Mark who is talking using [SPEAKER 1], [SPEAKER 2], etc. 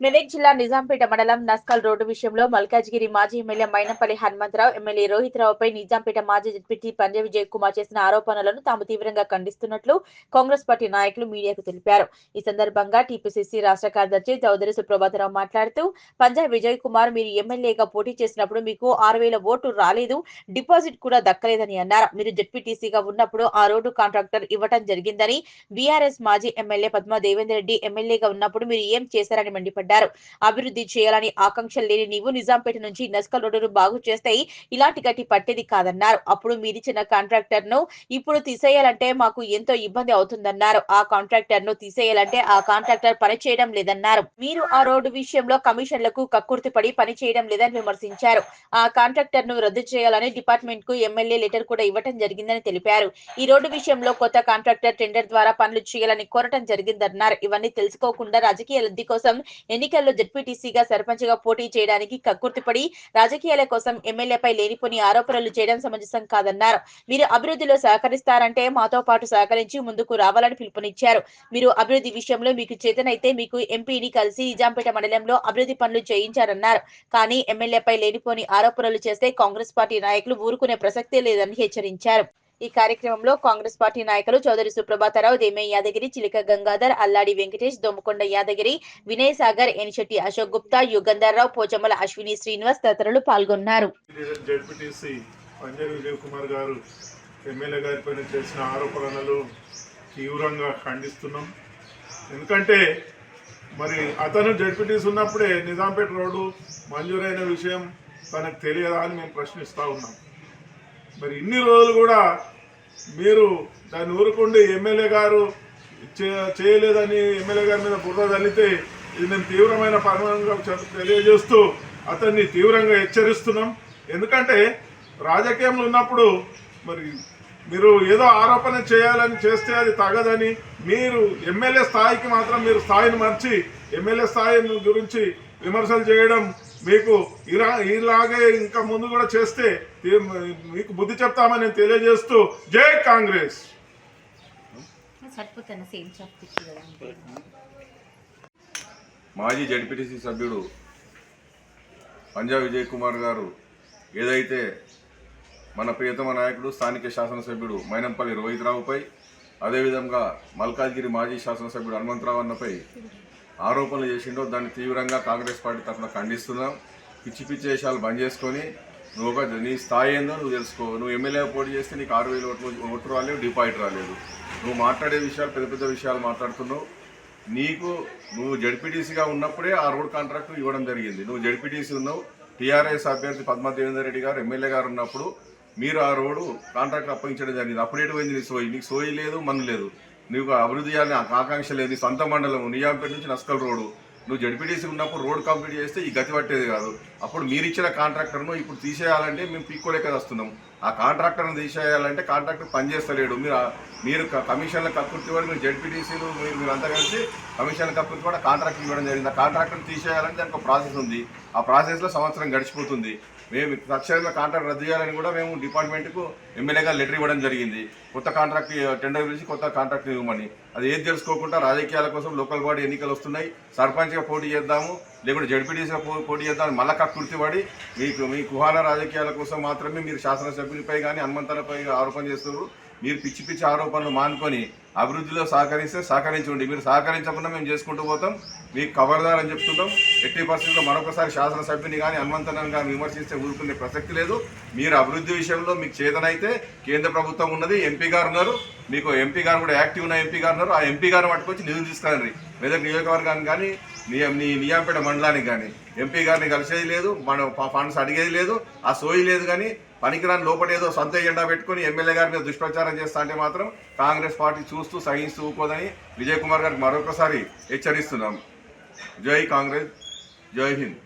[SPEAKER 1] మెదక్ జిల్లా నిజాంపేట మండలం నస్కల్ రోడ్డు విషయంలో మల్కాజ్గిరి మాజీ ఎమ్మెల్యే మైనపల్లి హనుమంతరావు ఎమ్మెల్యే రోహిత్ రావుపై నిజాంపేట మాజీ డిప్యూటీ పంజా విజయ్ కుమార్ చేసిన ఆరోపణలను తాము తీవ్రంగా ఖండిస్తున్నట్లు కాంగ్రెస్ పార్టీ నాయకులు మీడియాకు తెలిపారు. ఈ సందర్భంగా టీపీసీసీ రాష్ట్ర కార్యదర్శి చౌదరి సుప్రభాతరావు మాట్లాడుతూ పంజాబ్ విజయ్ కుమార్ మీరు ఎమ్మెల్యేగా పోటీ చేసినప్పుడు మీకు ఆరు వేల ఓటు రాలేదు డిపాజిట్ కూడా దక్కలేదని అన్నారు. మీరు జెడ్పీటీసీగా ఉన్నప్పుడు ఆ రోడ్డు కాంట్రాక్టర్ ఇవ్వటం జరిగిందని బీఆర్ఎస్ మాజీ ఎమ్మెల్యే పద్మా దేవేందర్ రెడ్డి ఎమ్మెల్యేగా ఉన్నప్పుడు మీరు ఏం చేశారని మండిపడ్డారు. అభివృద్ధి చేయాలని ఆకాంక్ష లేని నీవు నిజాంపేట నుంచి నస్కల్ రోడ్డును బాగు చేస్తే ఇలాంటి గట్టి పట్టేది కాదన్నారు. అప్పుడు మీరిచ్చిన కాంట్రాక్టర్ను ఇప్పుడు తీసేయాలంటే మాకు ఎంతో ఇబ్బంది అవుతుందన్నారు. ఆ కాంట్రాక్టర్ను తీసేయాలంటే ఆ కాంట్రాక్టర్ పనిచేయడం లేదన్నారు. మీరు ఆ రోడ్డు విషయంలో కమిషన్లకు కక్కుర్తి పడి పని చేయడం లేదని విమర్శించారు. ఆ కాంట్రాక్టర్ను రద్దు చేయాలని డిపార్ట్మెంట్కు ఎమ్మెల్యే లెటర్ కూడా ఇవ్వటం జరిగిందని తెలిపారు. ఈ రోడ్డు విషయంలో కొత్త కాంట్రాక్టర్ టెండర్ ద్వారా పనులు చేయాలని కోరటం జరిగిందన్నారు. ఇవన్నీ తెలుసుకోకుండా రాజకీయ లబ్ధి కోసం ఎన్నికల్లో జడ్పీటీసీగా సర్పంచ్గా పోటీ చేయడానికి కక్కుర్తిపడి రాజకీయాల కోసం ఎమ్మెల్యేపై లేనిపోని ఆరోపణలు చేయడం సమంజసం కాదన్నారు. మీరు అభివృద్ధిలో సహకరిస్తారంటే మాతో పాటు సహకరించి ముందుకు రావాలని పిలుపునిచ్చారు. మీరు అభివృద్ధి విషయంలో మీకు చేతనైతే మీకు ఎంపీని కలిసి నిజాంపేట మండలంలో అభివృద్ధి పనులు చేయించారన్నారు. కానీ ఎమ్మెల్యేపై లేనిపోని ఆరోపణలు చేస్తే కాంగ్రెస్ పార్టీ నాయకులు ఊరుకునే ప్రసక్తే లేదని హెచ్చరించారు. ఈ కార్యక్రమంలో కాంగ్రెస్ పార్టీ నాయకులు చౌదరి సుప్రభాతారావు దేమే యాదగిరి చిలిక గంగాధర్ అల్లాడి వెంకటేష్ దొమ్మకొండ యాదగిరి వినయ్ సాగర్ ఎనిశెట్టి అశోక్ గుప్తా యుగంధర్ రావు పోచమ్మల అశ్విని శ్రీనివాస్ తదితరులు పాల్గొన్నారు.
[SPEAKER 2] కుమార్ గారు ఎమ్మెల్యే గారిపైన చేసిన ఆరోపణలు తీవ్రంగా ఖండిస్తున్నాం. ఎందుకంటే మరి అతను జడ్పీటీసీ ఉన్నప్పుడే నిజాంపేట రోడ్డు మంజూరైన విషయం తనకు తెలియదా అని మేము ప్రశ్నిస్తూ ఉన్నాం. మరి ఇన్ని రోజులు కూడా మీరు దాన్ని ఊరుకుండి. ఎమ్మెల్యే గారు చే- చేయలేదని ఎమ్మెల్యే గారి మీద బుర్ర తల్లితే ఇది మేము తీవ్రమైన పరిమాణంగా తెలియజేస్తూ అతన్ని తీవ్రంగా హెచ్చరిస్తున్నాం. ఎందుకంటే రాజకీయంలో ఉన్నప్పుడు మరి మీరు ఏదో ఆరోపణ చేయాలని చేస్తే అది తగదని మీరు ఎమ్మెల్యే స్థాయికి మాత్రం మీరు స్థాయిని మర్చి ఎమ్మెల్యే స్థాయి గురించి విమర్శలు చేయడం మీకు ఇలా ఇలాగే ఇంకా ముందు కూడా చేస్తే మీకు బుద్ధి చెప్తామని నేను తెలియజేస్తూ జై కాంగ్రెస్.
[SPEAKER 3] మాజీ జడ్పీటీసీ సభ్యుడు పంజాబ్ విజయ్ కుమార్ గారు ఏదైతే మన ప్రియతమ నాయకుడు స్థానిక శాసనసభ్యుడు మైనంపల్లి రోహిత్ రావుపై అదేవిధంగా మల్కాజ్గిరి మాజీ శాసనసభ్యుడు హనుమంతరావు అన్నపై ఆరోపణలు చేసిండో దాన్ని తీవ్రంగా కాంగ్రెస్ పార్టీ తరఫున ఖండిస్తున్నాం. పిచ్చి పిచ్చి వేషాలు బంద్ చేసుకొని నువ్వు ఒక నీ స్థాయి ఏందో నువ్వు తెలుసుకో. నువ్వు ఎమ్మెల్యే పోటీ చేస్తే నీకు ఆరు వేలు ఓట్లు ఓట్లు రాలేదు డిపాజిట్ రాలేదు. నువ్వు మాట్లాడే విషయాలు పెద్ద పెద్ద విషయాలు మాట్లాడుతున్నావు. నీకు నువ్వు జడ్పీటీసీగా ఉన్నప్పుడే ఆ రోడ్ కాంట్రాక్ట్ ఇవ్వడం జరిగింది. నువ్వు జడ్పీటీసీ ఉన్నావు. టీఆర్ఎస్ అభ్యర్థి పద్మా దేవేందర్ రెడ్డి గారు ఎమ్మెల్యే గారు ఉన్నప్పుడు మీరు ఆ రోడ్డు కాంట్రాక్ట్ అప్పగించడం జరిగింది. అప్పుడు ఎటువంటి నీ సోయి? నీకు సోయి లేదు మన్ను లేదు. నీకు అభివృద్ధి చేయాలని ఆకాంక్ష లేదు. సొంత మండలం నిజాంపేట నుంచి నస్కల్ రోడ్డు నువ్వు జడ్పీటీసీ ఉన్నప్పుడు రోడ్ కంప్లీట్ చేస్తే ఈ గతి పట్టేది కాదు. అప్పుడు మీరు ఇచ్చిన కాంట్రాక్టర్ను ఇప్పుడు తీసేయాలంటే మేము పీక్కోలేక వస్తున్నాం ఆ కాంట్రాక్టర్ను తీసేయాలంటే కాంట్రాక్టర్ పనిచేస్తలేడు మీరు మీరు క- కమిషన్ల కక్కుర్తి కూడా మీరు జడ్పీటీసీలు మీరు మీరు అంతా కలిసి కమిషన్ల కక్కుర్తి కూడా కాంట్రాక్ట్ ఇవ్వడం జరిగింది. ఆ కాంట్రాక్టర్ను తీసేయాలంటే దానికి ఒక ప్రాసెస్ ఉంది. ఆ ప్రాసెస్లో సంవత్సరం గడిచిపోతుంది. మేము తక్షణమే కాంట్రాక్ట్ రద్దు చేయాలని కూడా మేము డిపార్ట్మెంట్కు ఎమ్మెల్యేగా లెటర్ ఇవ్వడం జరిగింది. కొత్త కాంట్రాక్ట్ టెండర్ పిలిచి కొత్త కాంట్రాక్ట్ ఇవ్వమని. అది ఏది తెలుసుకోకుండా రాజకీయాల కోసం లోకల్ బాడీ ఎన్నికలు వస్తున్నాయి. సర్పంచ్గా పోటీ చేద్దాము లేకుంటే జడ్పీటీసీగా పో పోటీ చేద్దాం మళ్ళా కక్కుర్తి పడి మీకు మీ కుహాల రాజకీయాల కోసం మాత్రమే మీరు శాసనసభ్యులపై కానీ హనుమంతులపై ఆరోపణ చేస్తున్నారు. మీరు పిచ్చి పిచ్చి ఆరోపణలు మానుకొని అభివృద్ధిలో సహకరిస్తే సహకరించండి మీరు సహకరించకుండా మేము చేసుకుంటూ పోతాం. మీకు కవర్దార్ అని చెప్తుంటాం. ఎట్టి పరిస్థితుల్లో మరొకసారి శాసనసభ్యుని కానీ హనుమంతనాన్ని కానీ విమర్శిస్తే ఊరుకునే ప్రసక్తి లేదు. మీరు అభివృద్ధి విషయంలో మీకు చేతనైతే కేంద్ర ప్రభుత్వం ఉన్నది. ఎంపీ గారు ఉన్నారు. మీకు ఎంపీ గారు కూడా యాక్టివ్ ఉన్న ఎంపీ గారు ఉన్నారు. ఆ ఎంపీ గారు పట్టుకొచ్చి నిధులు తీసుకురండి. మెదక్ నియోజకవర్గానికి కానీ నీ నిజాంపేట మండలానికి కానీ ఎంపీ గారిని కలిసేది లేదు. మన ఫండ్స్ అడిగేది లేదు. ఆ సోయి లేదు కానీ పనికిరాని లోపల ఏదో సొంత ఎజెండా పెట్టుకుని ఎమ్మెల్యే గారి మీద దుష్ప్రచారం చేస్తా అంటే మాత్రం కాంగ్రెస్ పార్టీ చూస్తూ సహిస్తూ ఊకోదని విజయ్ కుమార్ గారికి మరొకసారి హెచ్చరిస్తున్నాం. జై కాంగ్రెస్ జై హింద్.